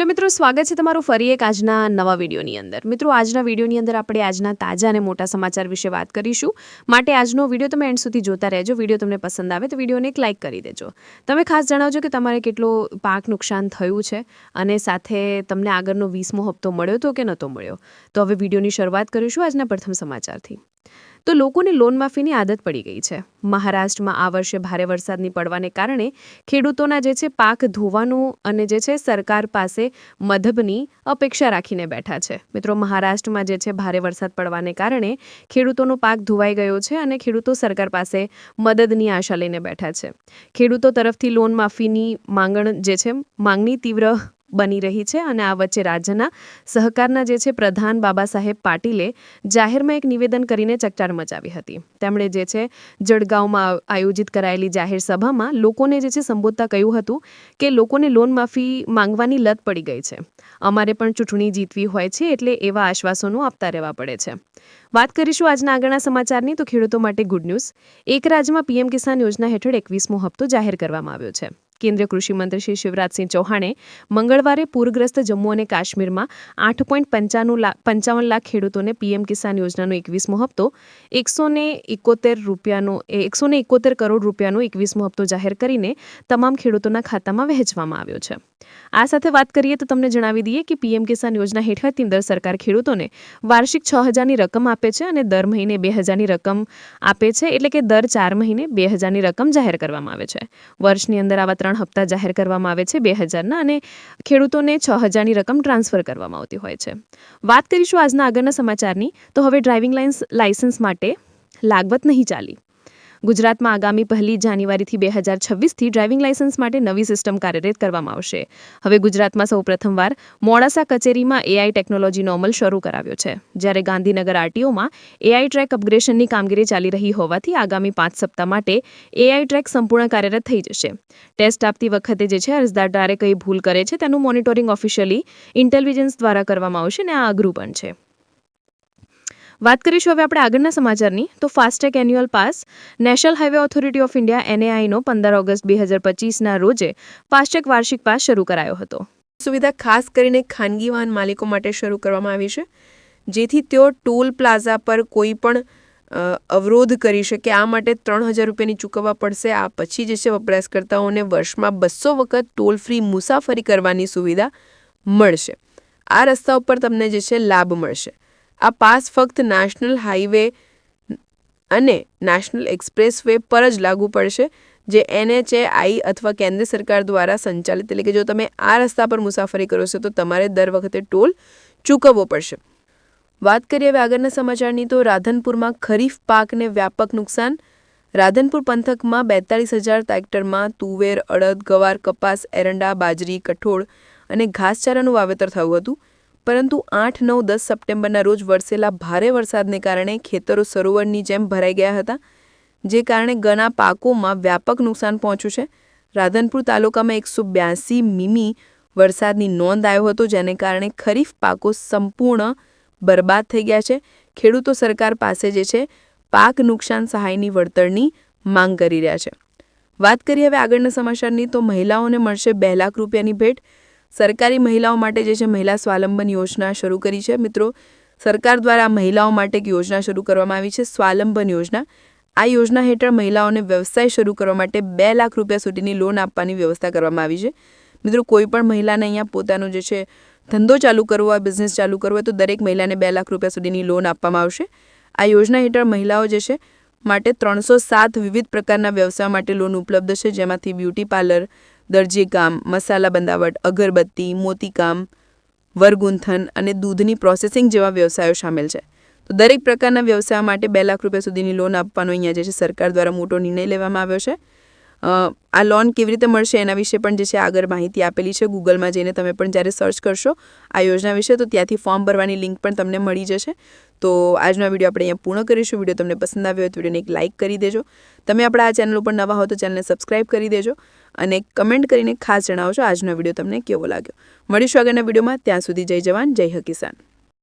Hello મિત્રો, સ્વાગત છે તમારું ફરી એક આજના નવા વિડીયોની અંદર. મિત્રો, આજના વિડીયોની અંદર આપણે આજના તાજા અને મોટા સમાચાર વિશે વાત કરીશું. માટે આજનો વીડિયો તમે એન્ડ સુધી જોતા રહેજો. વીડિયો તમને પસંદ આવે તો વિડીયોને એક લાઇક કરી દેજો. તમે ખાસ જણાવજો કે તમારે કેટલો પાક નુકસાન થયું છે અને સાથે તમને આગળનો વીસમો હપ્તો મળ્યો તો કે નહોતો મળ્યો. તો હવે વિડીયોની શરૂઆત કરીશું આજના પ્રથમ સમાચારથી. તો લોકોને લોન માફીની આદત પડી ગઈ છે. મહારાષ્ટ્રમાં આ વર્ષે ભારે વરસાદની પડવાને કારણે ખેડૂતોના જે છે પાક ધોવાનું અને જે છે સરકાર પાસે મધબની અપેક્ષા રાખીને બેઠા છે. મિત્રો, મહારાષ્ટ્રમાં જે છે ભારે વરસાદ પડવાને કારણે ખેડૂતોનો પાક ધોવાઈ ગયો છે અને ખેડૂતો સરકાર પાસે મદદની આશા લઈને બેઠા છે. ખેડૂતો તરફથી લોન માફીની માંગણ જે છે માંગણી તીવ્ર બની રહી છે અને આ વચ્ચે રાજ્યના સહકારના જે છે પ્રધાન બાબા સાહેબ પાટીલે જાહેરમાં એક નિવેદન કરીને ચકચાર મચાવી હતી. તેમણે જે છે જળગાંવમાં આયોજિત કરાયેલી જાહેર સભામાં લોકોને જે છે સંબોધતા કહ્યું હતું કે લોકોને લોન માફી માંગવાની લત પડી ગઈ છે. અમારે પણ ચૂંટણી જીતવી હોય છે એટલે એવા આશ્વાસનો આપતા રહેવા પડે છે. વાત કરીશું આજના આગળના સમાચારની તો ખેડૂતો માટે ગુડ ન્યૂઝ એક રાજ્યમાં પીએમ કિસાન યોજના હેઠળ એકવીસમો હપ્તો જાહેર કરવામાં આવ્યો છે. કેન્દ્રીય કૃષિમંત્રી શ્રી શિવરાજસિંહ ચૌહાણે મંગળવારે પૂરગ્રસ્ત જમ્મુ અને કાશ્મીરમાં આઠ પોઈન્ટ પંચાણું લાખ, પંચાવન લાખ ખેડૂતોને પીએમ કિસાન યોજનાનો એકવીસમો હપ્તો એકસો ને એકોતેર રૂપિયાનો એકસો ને એકોતેર કરોડ રૂપિયાનો એકવીસમો હપ્તો જાહેર કરીને તમામ ખેડૂતોના ખાતામાં વહેંચવામાં આવ્યો છે. આ સાથે વાત કરીએ તો તમને જણાવી દઈએ કે પીએમ કિસાન યોજના હેઠળ કેન્દ્ર સરકાર ખેડૂતોને વાર્ષિક છ હજારની રકમ આપે છે અને દર મહિને બે હજારની રકમ આપે છે એટલે કે દર ચાર મહિને બે હજારની રકમ જાહેર કરવામાં આવે છે. વર્ષની અંદર આવા ત્રણ હપ્તા જાહેર કરવામાં આવે છે બે હજારના અને ખેડૂતોને છ હજારની રકમ ટ્રાન્સફર કરવામાં આવતી હોય છે. વાત કરીશું આજના આગળના સમાચારની. તો હવે ડ્રાઇવિંગ લાઇન્સ લાઇસન્સ માટે લાગવત નહીં ચાલી. ગુજરાતમાં આગામી પહેલી જાન્યુઆરીથી બે હજાર છવ્વીસથી ડ્રાઇવિંગ લાયસન્સ માટે નવી સિસ્ટમ કાર્યરત કરવામાં આવશે. હવે ગુજરાતમાં સૌ પ્રથમવાર મોડાસા કચેરીમાં એઆઈ ટેકનોલોજીનો અમલ શરૂ કરાવ્યો છે. જ્યારે ગાંધીનગર આરટીઓમાં એઆઈ ટ્રેક અપગ્રેશનની કામગીરી ચાલી રહી હોવાથી આગામી પાંચ સપ્તાહ માટે એઆઈ ટ્રેક સંપૂર્ણ કાર્યરત થઈ જશે. ટેસ્ટ આપતી વખતે જે છે, અરજદાર ડારે કઈ ભૂલ કરે છે તેનું મોનિટરિંગ ઓફિશિયલી ઇન્ટેલિજન્સ દ્વારા કરવામાં આવશે અને આ અઘરું પણ છે. વાત કરીશું હવે આપણે આગળના સમાચારની. તો FASTag annual pass national highway authority of India એનએઆઈનો પંદર ઓગસ્ટ બે હજાર પચીસના રોજે ફાસ્ટેગ વાર્ષિક પાસ શરૂ કરાયો હતો. સુવિધા ખાસ કરીને ખાનગી વાહન માલિકો માટે શરૂ કરવામાં આવી છે, જેથી તેઓ ટોલ પ્લાઝા પર કોઈ પણ અવરોધ કરી શકે. આ માટે ત્રણ હજાર રૂપિયાની ચૂકવવા પડશે. આ પછી જે છે વપરાશકર્તાઓને વર્ષમાં બસો વખત ટોલ ફ્રી મુસાફરી કરવાની સુવિધા મળશે. આ રસ્તા ઉપર તમને જે છે લાભ મળશે. આ પાસ ફક્ત નેશનલ હાઈવે અને નેશનલ એક્સપ્રેસવે પર જ લાગુ પડશે, જે એનએચએઆઈ અથવા કેન્દ્ર સરકાર દ્વારા સંચાલિત. એટલે કે જો તમે આ રસ્તા પર મુસાફરી કરો છો, તો તમારે દર વખતે ટોલ ચૂકવવો પડશે. વાત કરીએ હવે આગળના સમાચારની, તો રાધનપુરમાં ખરીફ પાકને વ્યાપક નુકસાન. રાધનપુર પંથકમાં બેતાળીસ હજાર ટ્રેક્ટરમાં તુવેર, અડદ, ગવાર, કપાસ, એરંડા, બાજરી, કઠોળ અને ઘાસચારાનું વાવેતર થયું હતું. પરંતુ આઠ, નવ, દસ સપ્ટેમ્બરના રોજ વરસેલા ભારે વરસાદને કારણે ખેતરો સરોવરની જેમ ભરાઈ ગયા હતા, જે કારણે ઘણા પાકોમાં વ્યાપક નુકસાન પહોંચ્યું છે. રાધનપુર તાલુકામાં એકસો બ્યાસી મીમી વરસાદની નોંધ આવ્યો હતો, જેને કારણે ખરીફ પાકો સંપૂર્ણ બરબાદ થઈ ગયા છે. ખેડૂતો સરકાર પાસે જે છે, પાક નુકસાન સહાયની વળતરની માંગ કરી રહ્યા છે. વાત કરીએ હવે આગળના સમાચારની, તો મહિલાઓને મળશે બે લાખ રૂપિયાની ભેટ. સરકારી મહિલાઓ માટે જે છે મહિલા સ્વાવલંબન યોજના શરૂ કરી છે. મિત્રો, સરકાર દ્વારા મહિલાઓ માટે એક યોજના શરૂ કરવામાં આવી છે, સ્વાવલંબન યોજના. આ યોજના હેઠળ મહિલાઓને વ્યવસાય શરૂ કરવા માટે બે લાખ રૂપિયા સુધીની લોન આપવાની વ્યવસ્થા કરવામાં આવી છે. મિત્રો, કોઈ પણ મહિલાને અહીંયા પોતાનો જે છે ધંધો ચાલુ કરવો હોય બિઝનેસ ચાલુ કરવો હોય, તો દરેક મહિલાને બે લાખ રૂપિયા સુધીની લોન આપવામાં આવશે. આ યોજના હેઠળ મહિલાઓ જે છે માટે ત્રણસો સાત વિવિધ પ્રકારના વ્યવસાય માટે લોન ઉપલબ્ધ છે, જેમાંથી બ્યુટી પાર્લર દરજીકામ મસાલા બંધાવટ, અગરબત્તી મોતીકામ વરગુંથન અને દૂધની પ્રોસેસિંગ જેવા વ્યવસાયો સામેલ છે. તો દરેક પ્રકારના વ્યવસાય માટે બે લાખ રૂપિયા સુધીની લોન આપવાનો અહીંયા જે છે સરકાર દ્વારા મોટો નિર્ણય લેવામાં આવ્યો છે. આ લોન કેવી રીતે મળશે એના વિશે પણ જે છે આગળ માહિતી આપેલી છે. ગૂગલમાં જઈને તમે પણ જ્યારે સર્ચ કરશો આ યોજના વિશે, તો ત્યાંથી ફોર્મ ભરવાની લિંક પણ તમને મળી જશે. તો આજનો વીડિયો આપણે અહીંયા પૂર્ણ કરીશું. વીડિયો તમને પસંદ આવ્યો હોય તો વિડીયોને એક લાઇક કરી દેજો. તમે આપણા આ ચેનલ ઉપર નવા હો તો ચેનલને સબસ્ક્રાઇબ કરી દેજો અને કમેન્ટ કરીને ખાસ જણાવજો આજનો વીડિયો તમને કેવો લાગ્યો. મળીશું આગળના વિડીયોમાં. ત્યાં સુધી જય જવાન, જય હકિસાન.